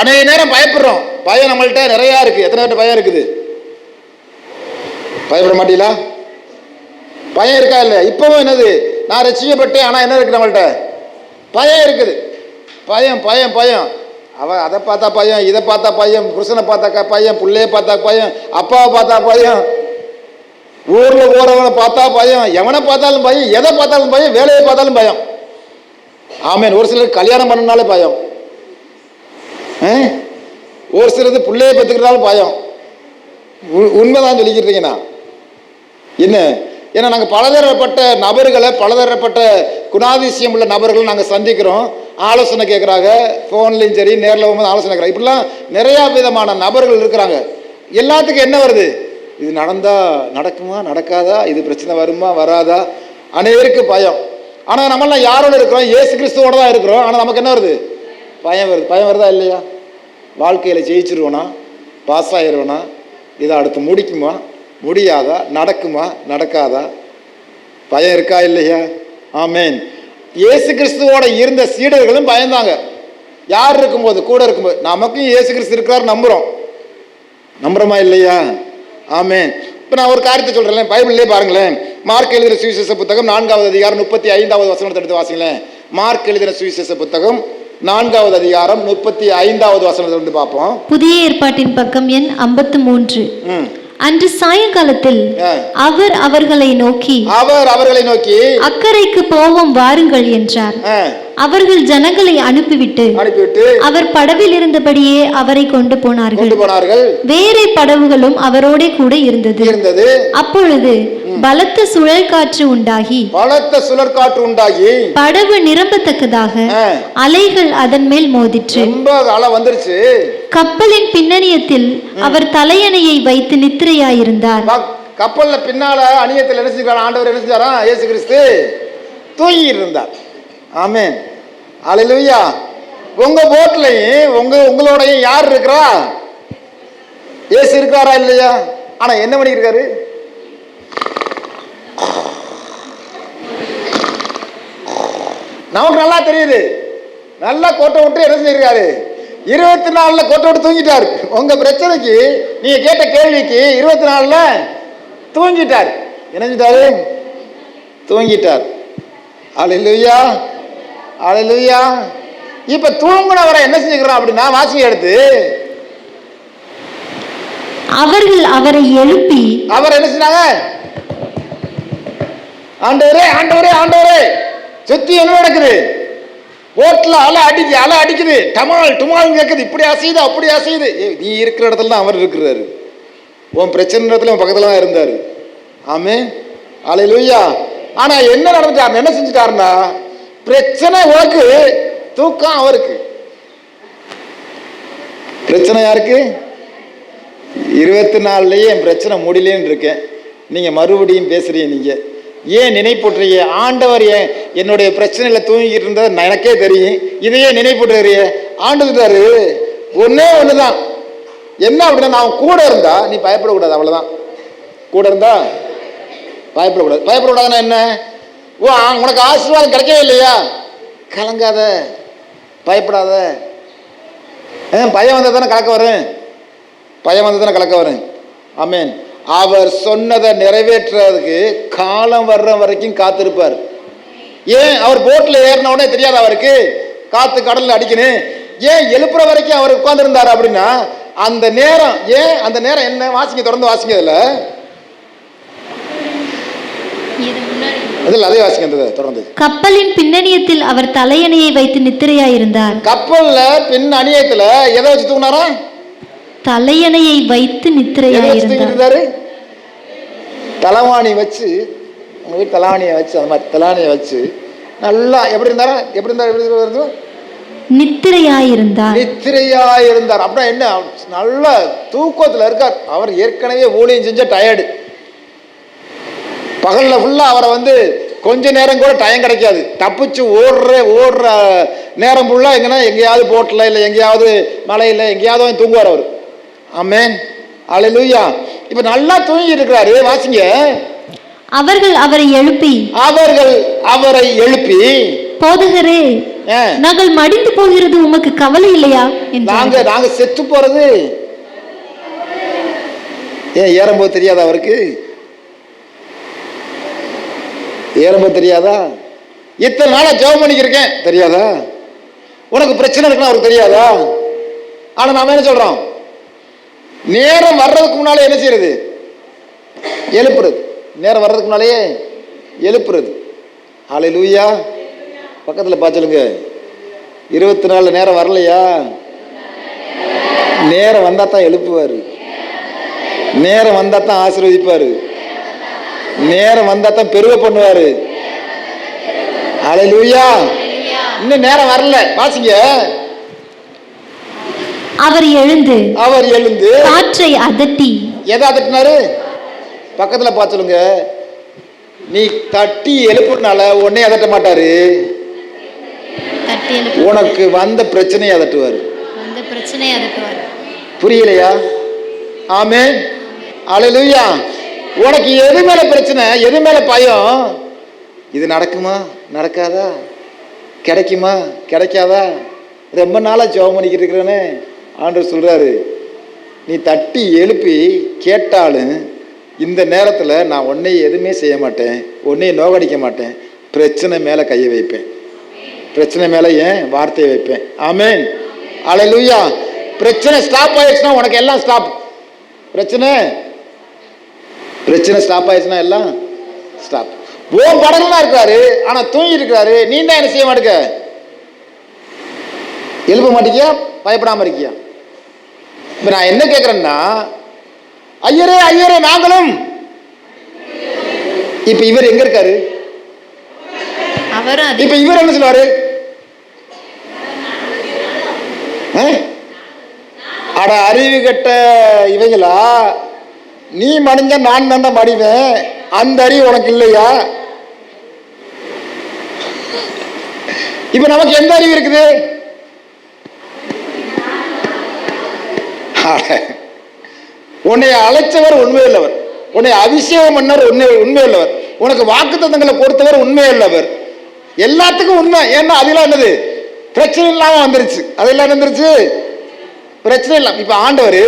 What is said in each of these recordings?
அநேக நேரம் பயப்படுறோம். பயம் நம்மள்கிட்ட நிறையா இருக்கு. எத்தனை பேர்ட்ட பயம் இருக்குது? பயப்பட மாட்டீங்களா? பயம் இருக்கா இல்லை இப்பவும் என்னது? நான் ரசிக்கப்பட்டேன் ஆனால் என்ன இருக்கு நம்மள்கிட்ட பயம் இருக்குது. பயம் பயம் பயம். அவ அதை பார்த்தா பயம் இதை பார்த்தா பயம் புருஷனை பார்த்தாக்கா பயம் பிள்ளைய பார்த்தா பயம் அப்பாவை பார்த்தா பயம். ஊரில் போகிறவனை பார்த்தா பயம் எவனை பார்த்தாலும் பயம் எதை பார்த்தாலும் பயம் வேலையை பார்த்தாலும் பயம். ஆமேன். ஒரு சிலர் கல்யாணம் பண்ணனாலே பயம். ஒரு சிலது பிள்ளைய பெற்றுக்கிறதாலும் பயம். உ- உண்மைதான் சொல்லிக்கிட்டு இருக்கீங்கண்ணா என்ன? ஏன்னா நாங்கள் பலதரப்பட்ட நபர்களை பலதரப்பட்ட குணாதிசயம் உள்ள நபர்களை நாங்கள் சந்திக்கிறோம். ஆலோசனை கேட்குறாங்க. ஃபோன்லேயும் சரி நேரில் போகும்போது ஆலோசனை கேட்குறாங்க. இப்படிலாம் நிறையா விதமான நபர்கள் இருக்கிறாங்க. எல்லாத்துக்கும் என்ன வருது? இது நடந்தால் நடக்குமா நடக்காதா? இது பிரச்சனை வருமா வராதா? அனைவருக்கு பயம். ஆனால் நம்மளாம் யாரோட இருக்கிறோம்? ஏசு கிறிஸ்துவோட தான் இருக்கிறோம். ஆனால் நமக்கு என்ன வருது? பயம் வருது. பயம் வருதா இல்லையா? வாழ்க்கையில் ஜெயிச்சிருவோனா? பாஸ் ஆயிடுவேனா இதை அடுத்து முடிக்குமா? முடியாதா? நடக்குமா? நடக்காதா? பயம் இருக்கா இல்லையா? ஆமேன். இயேசு கிறிஸ்துவோட இருந்த சீடர்களும் பயந்தாங்க. யார் இருக்கும்போது? கூட இருக்கும்போது. நமக்கும் இயேசு கிறிஸ்து இருக்கிறார் நம்புகிறோம் நம்புறோமா இல்லையா? ஆமேன். இப்போ நான் ஒரு காரியத்தை சொல்கிறேன் பைபிள்லேயே பாருங்களேன். மார்க் எழுதின சுவிசேஷ புத்தகம் நான்காவது அதிகாரம் முப்பத்தி ஐந்தாவது வசனத்தை எடுத்து வாசிங்களேன். மார்க் எழுதின சுவிசேஷ புத்தகம் நான்காவது அதிகாரம் முப்பத்தி ஐந்தாவது வசனத்தை வந்து பார்ப்போம் புதிய ஏற்பாட்டின் பக்கம் எண் ஐம்பத்து மூன்று. அன்று சாயங்காலத்தில். அவர் அவர்களை நோக்கி அவர் அவர்களை நோக்கி அக்கறைக்கு போவோம் வாருங்கள் என்றார் அவர்கள் ஜனங்களை அனுப்பிவிட்டு அனுப்பிவிட்டு அவர் படவில் இருந்தபடியே அவரை கொண்டு போனார்கள். போனார்கள். வேறே படவுகளும் அவரோடே கூட இருந்தது. இருந்தது. அப்பொழுது பலத்த சுழல் காற்று உண்டாகி பலத்த சுழற்காற்று உண்டாகி படவு நிரம்பத்தக்கதாக அலைகள் அதன் மேல் மோதிற்று. ரொம்ப அலை வந்துருச்சு. கப்பலின் பின்னணியத்தில் அவர் தலையணையை வைத்து நித்திரையாயிருந்தார். கப்பல்ல பின்னால அணியத்தில் என்ன செஞ்சாரா ஆண்டவர் என்ன செஞ்சாரா? இயேசு கிறிஸ்து தூங்கி இருந்தார் ஆமேன். அலையிலுயா உங்க போட்லையும் உங்க உங்களோடையும் யார் இருக்கிறா? ஏசு இருக்கிறாரா இல்லையா? ஆனா என்ன பண்ணியிருக்காரு நமக்கு நல்லா தெரியுது. நல்லா கோட்டை விட்டு என்ன செஞ்சிருக்காரு இருபத்தி நாலில் கோட்டை விட்டு தூங்கிட்டாரு. உங்க பிரச்சனைக்கு நீங்க கேட்ட கேள்விக்கு இருபத்தி நாலில் தூங்கிட்டார். என்ன செஞ்சிட்டாரு? தூங்கிட்டார். அலையிலுயா அலையிலுயா இப்ப தூங்குனவரை என்ன செஞ்சுக்கிறோம் அப்படின்னா வாசிங்க எடுத்து அவர்கள் அவரை எழுப்பி அவர் என்ன செஞ்சாங்க ஆண்டவரே ஆண்டவரே ஆண்டவரே சுத்தி என்ன நடக்குது? ஓட்டுல அலை அடிக்கு அலை அடிக்குது. டமால் டுமால் கேட்குது இப்படி அசையுது அப்படி அசையுது. நீ இருக்கிற இடத்துல தான் அவர் இருக்கிறாரு. உன் பிரச்சனை இடத்துல உன் பக்கத்துல தான் இருந்தாரு. ஆமே அலை லூயா ஆனா என்ன நடந்துட்டார்? என்ன செஞ்சுட்டாருன்னா பிரச்சனை உனக்கு தூக்கம் அவருக்கு. பிரச்சனை யாருக்கு? இருபத்தி நாலுலயே என் பிரச்சனை முடியலன்னு இருக்கேன். நீங்க மறுபடியும் பேசுறீங்க நீங்க. ஏன் நினைப்பூட்டுறீங்க? ஆண்டவர் ஏன் என்னுடைய பிரச்சனையில தூங்கிக்கிட்டு இருந்தது நான் எனக்கே தெரியும். இதையே நினைப்பூட்டுறீங்க. ஒன்றே ஒன்னே ஒண்ணுதான். என்ன அப்படின்னா நான் கூட இருந்தா நீ பயப்படக்கூடாது அவ்வளவுதான். கூட இருந்தா பயப்படக்கூடாது. பயப்படக்கூடாதுன்னா என்ன? ஓ உனக்கு ஆசீர்வாதம் கிடைக்கவே இல்லையா? கலங்காத பயப்படாத. ஏன் பயம் வந்தால் தானே கலக்க வரும் பயம் வந்து தானே கலக்க வரும் ஆமேன். அவர் சொன்னதை நிறைவேற்றுறதுக்கு காலம் வர்ற வரைக்கும் காத்திருப்பார். ஏன்? அவர் போட்டில் ஏறின உடனே தெரியாது அவருக்கு? காத்து கடலில் அடிக்கணும் ஏன் எழுப்புற வரைக்கும் அவர் உட்கார்ந்துருந்தார் அப்படின்னா அந்த நேரம் ஏன்? அந்த நேரம் என்ன? வாசிங்க தொடர்ந்து வாசிங்க இதில். அதில் அதே வாசிங்க அந்த தொடர்ந்து. கப்பலின் பின்னணியத்தில் அவர் தலையணையை வைத்து நித்திரையாயிருந்தார். கப்பல்ல பின் அநியத்துல எதை வச்சு தூங்கினாரா தலையணையை வைத்து நித்திரையாயிருந்தார். இருந்தாரு தலவாணி வச்சு உங்க வீட்டு தலவாணியை வச்சு அந்த மாதிரி தலவாணியை வச்சு நல்லா எப்படி இருந்தாரா? எப்படி இருந்தார்? எப்படி இருந்தார்? நித்திரையாயிருந்தார். நித்திரையா இருந்தார் அப்படின்னா என்ன? நல்ல தூக்கத்துல இருக்கார். அவர் ஏற்கனவே ஊழியம் செஞ்ச டயர்டு. பகல்ல ஃபுல்லா அவரை வந்து கொஞ்ச நேரம் கூட டைம் கிடைக்காது. தப்பிச்சு ஓடுற ஓடுற நேரம் ஃபுல்லா எங்கன்னா எங்கேயாவது போட்டில் இல்லை எங்கேயாவது மலையில் எங்கேயாவது தூங்குவார் அவர். ஆமேன் அலையிலுயா இப்போ நல்லா தூங்கி இருக்கிறாரு வாசிங்க. அவர்கள் அவரை எழுப்பி அவர்கள் அவரை எழுப்பி போதகரே ஏன் நாங்கள் மடிந்து போகிறது உமக்கு கவலை இல்லையா? நாங்க நாங்க செத்து போறது? ஏன் ஏறும்போது தெரியாதா அவருக்கு? ஏழம்ப தெரியாதா? இத்தனை நாளாக ஜெபம் பண்ணிக்கிருக்கேன். தெரியாதா? உனக்கு பிரச்சனை இருக்குன்னு அவருக்கு தெரியாதா? ஆனால் நாம் என்ன சொல்கிறோம் நேரம் வர்றதுக்கு முன்னாலே என்ன செய்யறது? எழுப்புறது. நேரம் வர்றதுக்கு முன்னாலேயே எழுப்புறது. ஆலை லூயா பக்கத்தில் பார்த்துலுங்க இருபத்தி நாலு நேரம் வரலையா? நேரம் வந்தால் தான் எழுப்புவார். நேரம் வந்தால் தான் ஆசீர்வதிப்பார். நேரம் வந்தா தான் பெருக பண்ணுவார். அலையிலூயா இன்னும் நேரம் வரல. வாசிங்க. அவர் எழுந்து அவர் எழுந்து காற்றை அதட்டி எதை அதட்டினாரு? பக்கத்துல பார்த்து சொல்லுங்க. நீ தட்டி எழுப்புனால உடனே அதட்ட மாட்டாரு. உனக்கு வந்த பிரச்சனையை அதட்டுவார். அந்த பிரச்சனையை அதட்டுவார். புரியலையா? ஆமே அலையிலுயா உனக்கு எது மேல பிரச்சனை எது மேல பயம்? இது நடக்குமா? நடக்காதா? கிடைக்குமா? கிடைக்காதா? ரொம்ப நாளா ஜெபம் பண்ணிக்கிட்டு இருக்கிறேன்னு ஆண்டவர் சொல்றாரு. நீ தட்டி எழுப்பி கேட்டாலும் இந்த நேரத்தில் நான் உன்னை எதுவுமே செய்ய மாட்டேன் உன்னைய நோகடிக்க மாட்டேன். பிரச்சனை மேலே கையை வைப்பேன். பிரச்சனை மேலே ஏன்? வார்த்தையை வைப்பேன். ஆமென். அலையிலுயா பிரச்சனை ஸ்டாப் ஆயிடுச்சுன்னா உனக்கு எல்லாம் ஸ்டாப் பிரச்சனை? பிரச்சனை ஸ்டாப் ஆயிடுச்சுன்னா எல்லாம் ஸ்டாப் ஓ படலாம் இருக்காரு ஆனா தூங்கி இருக்கிறாரு. நீ தான் என்ன செய்ய மாட்டேங்க? எழுப்ப மாட்டேங்கியா பயப்படாம இருக்கியா? இப்ப நான் என்ன கேட்கறேன்னா ஐயரே ஐயரே நாங்களும். இப்ப இவர் எங்க இருக்காரு? இப்ப இவர் என்ன சொல்லுவாரு? அட அறிவு கெட்ட இவங்களா நீ மடிஞ்ச நான் தாண்டா மடிவேன். அந்த அறிவு உனக்கு இல்லையா? இப்ப நமக்கு எந்த அறிவு இருக்குது? உன்னை அழைச்சவர் உண்மையுள்ளவர். உன்னை அபிஷேகம் பண்ணவர் உண்மை உண்மையுள்ளவர். உனக்கு வாக்கு தந்தங்களை கொடுத்தவர் உண்மையுள்ளவர். எல்லாத்துக்கும் உண்மை. ஏன்னா அதெல்லாம் என்னது? பிரச்சனை இல்லாம வந்துருச்சு. அதெல்லாம் வந்துருச்சு? பிரச்சனை இல்லை. இப்ப ஆண்டவர்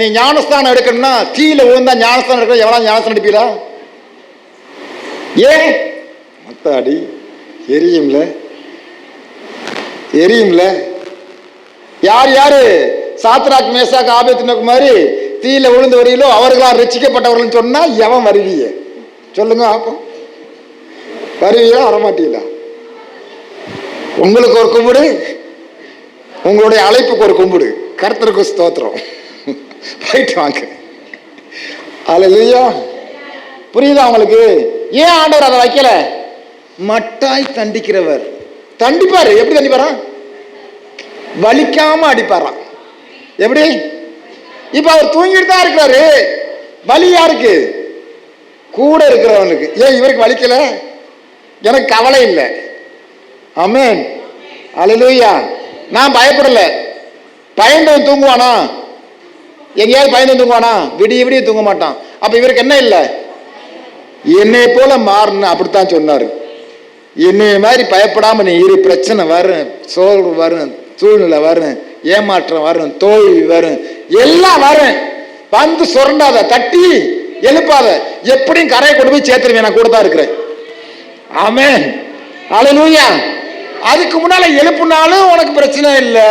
நீ ஞானஸ்தானம் எடுக்கணும்னா தீயில விழுந்தா ஞானஸ்தானம் எடுக்க எவ்வளோ ஞானஸ்தானம் எடுப்பீரா ஏன்? மத்தாடி எரியும்ல. எரியும்ல. யார் யாரு? சாத்ராக் மேசாக்கு ஆபத்தினுக்கு மாதிரி தீயில விழுந்து வரையிலோ அவர்களால் ரசிக்கப்பட்டவர்கள் சொன்னா எவன் வருவீங்க சொல்லுங்க ஆப்போம். வருவியா வரமாட்டீங்களா உங்களுக்கு ஒரு கும்பிடு உங்களுடைய அழைப்புக்கு ஒரு கும்பிடு. கருத்தருக்கு ஸ்தோத்திரம். போயிட்டு வாங்க அல்லையா புரியுதா உங்களுக்கு? ஏன் ஆண்டவர் அதை வைக்கல? மட்டாய் தண்டிக்கிறவர். தண்டிப்பாரு. எப்படி தண்டிப்பாரா? வலிக்காம அடிப்பாராம் எப்படி? இப்ப அவர் தூங்கிட்டு தான் இருக்கிறாரு. வலி யாருக்கு? கூட இருக்கிறவனுக்கு. ஏன் இவருக்கு வலிக்கல? எனக்கு கவலை இல்லை. ஆமென் அல்லேலூயா நான் பயப்படல. பயந்தவன் தூங்குவானா? எங்கேயாவது பயந்து தூங்குவானா? விடிய விடிய தூங்க மாட்டான். அப்ப இவருக்கு என்ன இல்லை? என்னை போல மாறணும் அப்படித்தான் சொன்னாரு. என்னைய மாதிரி பயப்படாம நீ இரு பிரச்சனை வரும் சோர்வு வரும் சூழ்நிலை வரும் ஏமாற்றம் வரும் தோல்வி வரும் எல்லாம் வரும். வந்து சுரண்டாத தட்டி எழுப்பாத. எப்படியும் கரையை கொண்டு போய் சேர்த்துருவேன் நான் கூட தான் இருக்கிறேன். ஆமே அலலூயா அதுக்கு முன்னால எழுப்புனாலும் உனக்கு பிரச்சனை இல்லை.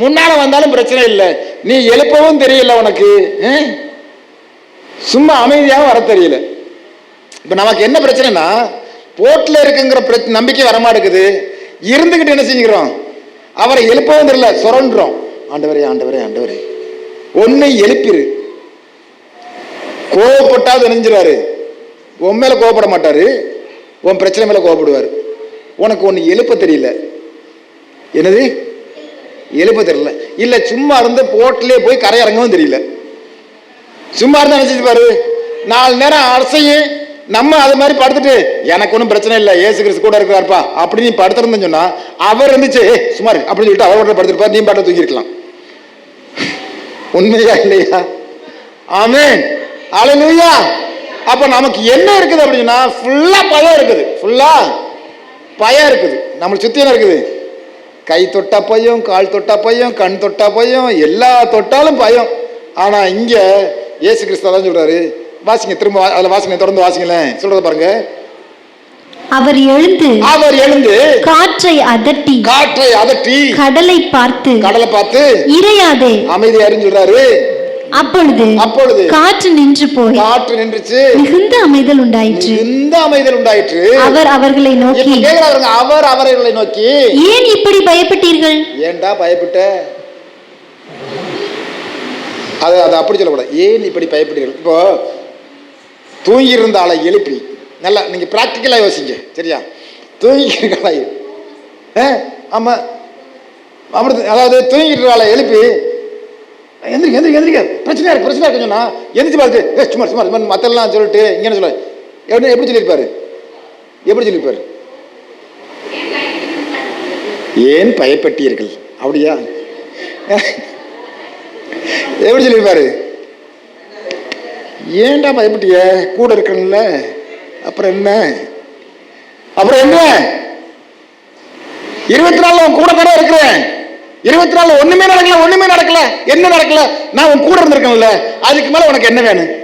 முன்னால வந்தாலும் பிரச்சனை இல்லை. நீ எழுப்பவும் தெரியல உனக்கு சும்மா அமைதியாகவும் வர தெரியல. இப்போ நமக்கு என்ன பிரச்சனைனா போட்டில் இருக்குங்கிற பிரச்ச- நம்பிக்கை வரமாட்டேங்குது இருந்துக்கிட்டு என்ன செஞ்சுக்கிறோம்? அவரை எழுப்பவும் தெரியல சுரண்டுறோம். ஆண்டவரே ஆண்டவரே ஆண்டவரே. ஒன்று எழுப்பிரு. கோவப்பட்டா நினைஞ்சிருவாரு உன் மேலே கோவப்பட மாட்டார். உன் பிரச்சனை மேலே கோவப்படுவார். உனக்கு ஒன்று எழுப்ப தெரியல. என்னது? எழுப்ப தெரியல. இல்ல சும்மா இருந்து போட்டிலே போய் கரையிறங்கவும் தெரியல. சும்மா இருந்தா நினைச்சிட்டு பாரு. நாலு நேரம் அரசையும் நம்ம அது மாதிரி படுத்துட்டு எனக்கு ஒன்றும் பிரச்சனை இல்லை. ஏசு கிறிஸ்து கூட இருக்கிறாருப்பா. அப்படி நீ படுத்துருந்தேன்னு சொன்னா அவர் இருந்துச்சு "ஏய், சும்மா அப்படின்னு சொல்லிட்டு அவர் கூட படுத்துருப்பார். நீ பாட்டை தூங்கிருக்கலாம் உண்மையா இல்லையா? ஆமேன். அலலுயா அப்ப நமக்கு என்ன இருக்குது அப்படின்னா ஃபுல்லா பயம் இருக்குது. ஃபுல்லா பயம் இருக்குது. நம்மளை சுத்தி என்ன இருக்குது? கை தொட்டா பயம் கால் தொட்டா பயம் கண் தொட்டா பயம் எல்லா தொட்டாலும் பயம். ஆனா இங்க இயேசு கிறிஸ்து தான் சொல்றாரு. வாசிங்க திரும்ப அதுல வாசிங்க தொடர்ந்து வாசிங்களேன். சொல்றத பாருங்க. அவர் எழுந்து அவர் எழுந்து காற்றை அதட்டி காற்றை அதட்டி கடலை பார்த்து கடலை பார்த்து இறையாதே. அமைதியாருன்னு சொல்றாரு. அப்பொழுது அப்பொழுது காற்று நின்று போய் காற்று நின்றுச்சு. மிகுந்த அமைதல் உண்டாயிற்று. இந்த அமைதல் உண்டாயிற்று. அவர் அவர்களை நோக்கி அவர் அவர்களை நோக்கி. ஏன் இப்படி பயப்பட்டீர்கள்? ஏன்டா பயப்பட்ட? அது அது அப்படி சொல்லக்கூடாது. ஏன் இப்படி பயப்படுகிறீர்கள் இப்போ தூங்கி இருந்த ஆளை எழுப்பி. நல்லா நீங்க ப்ராக்டிக்கலாக யோசிங்க சரியா? தூங்கி இருக்க ஆளை ஆ ஆமாம் அப்படி அதாவது தூங்கிட்டு ஆளை எழுப்பி. எந்திரிக்க எந்திரிக்க எந்திரிக்க பிரச்சனையா இருக்கு பிரச்சனையா இருக்கு சொன்னா எந்திரிச்சு பார்த்து ஏ சும்மா சும்மா சும்மா மத்தெல்லாம் சொல்லிட்டு இங்கே சொல்ல. எப்படி எப்படி சொல்லியிருப்பாரு? எப்படி சொல்லியிருப்பாரு? ஏன் பயப்பட்டீர்கள்? அப்படியா? எப்படி சொல்லியிருப்பாரு? ஏன்டா பயப்பட்டிய? கூட இருக்கணும்ல. அப்புறம் என்ன? அப்புறம் என்ன? இருபத்தி நாலு கூட கூட தானே இருக்கிறேன். இருபத்தி நாலு ஒண்ணுமே நடக்கல ஒண்ணுமே நடக்கல என்ன நடக்கல? நான் உன் கூட இருந்திருக்கேன்ல. அதுக்கு மேல உனக்கு என்ன வேணும்?